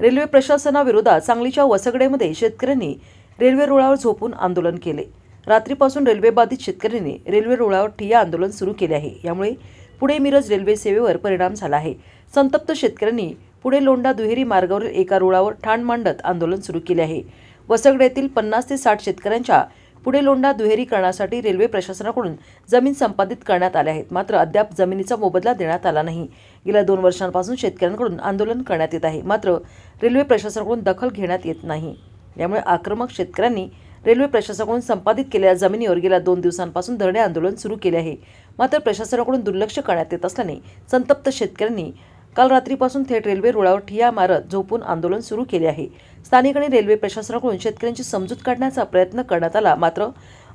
Railway प्रशासनाविरोधात सांगलीच्या वसगडेमध्ये शेतकऱ्यांनी railway रुळावर झोपून आंदोलन केले. रात्रीपासून रेल्वे बाधित शेतकऱ्यांनी रेल्वे रुळावर ठिय्या आंदोलन सुरू केले आहे. यामुळे पुणे मिरज रेल्वे सेवेवर परिणाम झाला आहे. संतप्त शेतकऱ्यांनी पुणे लोंडा दुहेरी मार्गावरील एका रुळावर ठाण मांडत आंदोलन सुरू केले आहे. वसगड येथील पन्नास ते साठ शेतकऱ्यांच्या पुढे लोंढा दुहेरीकरणासाठी रेल्वे प्रशासनाकडून जमीन संपादित करण्यात आल्या आहेत. मात्र अद्याप जमिनीचा मोबदला देण्यात आला नाही. गेल्या दोन वर्षांपासून शेतकऱ्यांकडून आंदोलन करण्यात येत आहे. मात्र रेल्वे प्रशासनाकडून दखल घेण्यात येत नाही. यामुळे आक्रमक शेतकऱ्यांनी रेल्वे प्रशासनाकडून संपादित केलेल्या जमिनीवर गेल्या दोन दिवसांपासून धरणे आंदोलन सुरू केले आहे. मात्र प्रशासनाकडून दुर्लक्ष करण्यात येत असल्याने संतप्त शेतकऱ्यांनी काल रात्रीपासून थेट रेल्वे रुळावर ठिया मारत झोपून आंदोलन सुरू केले आहे. स्थानिक आणि रेल्वे प्रशासनाकडून शेतकऱ्यांची समजूत काढण्याचा प्रयत्न करण्यात आला. मात्र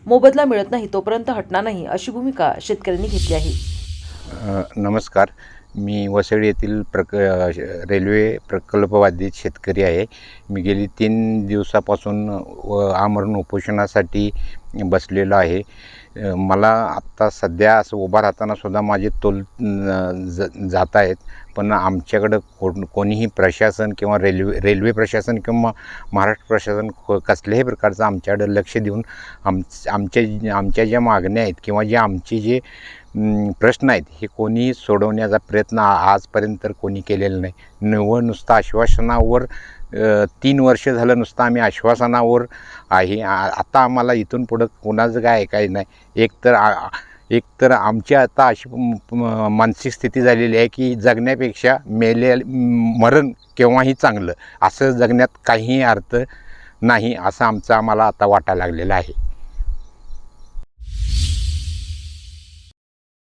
मोबदला मिळत नाही तोपर्यंत हटणार नाही अशी भूमिका शेतकऱ्यांनी घेतली आहे. नमस्कार. मी वसई येथील प्रक रेल्वे प्रकल्पबाधित शेतकरी आहे. मी गेली तीन दिवसापासून व आमरण उपोषणासाठी बसलेलो आहे. मला आत्ता सध्या असं उभा राहतानासुद्धा माझे तोल ज जात आहेत. पण आमच्याकडं कोण कोणीही प्रशासन किंवा रेल्वे रेल्वे प्रशासन किंवा महाराष्ट्र प्रशासन क- कसल्याही प्रकारचं आमच्याकडं लक्ष देऊन आम आमच्या आमच्या ज्या मागण्या आहेत किंवा जे आमचे जे प्रश्न आहेत. हे कोणीही सोडवण्याचा प्रयत्न आजपर्यंत तर कोणी केलेला नाही. निव्वळ नुसतं आश्वासनावर तीन वर्ष झालं नुसतं आम्ही आश्वासनावर आहे. आता आम्हाला इथून पुढं कोणाचं काय ऐकायचं नाही. एक तर आ- एक तर आमची आता अशी मानसिक स्थिती झालेली आहे की जगण्यापेक्षा मेले मरण केव्हाही चांगलं. असं जगण्यात काहीही अर्थ नाही असं आमचं आम्हाला आता वाटायला लागलेलं आहे.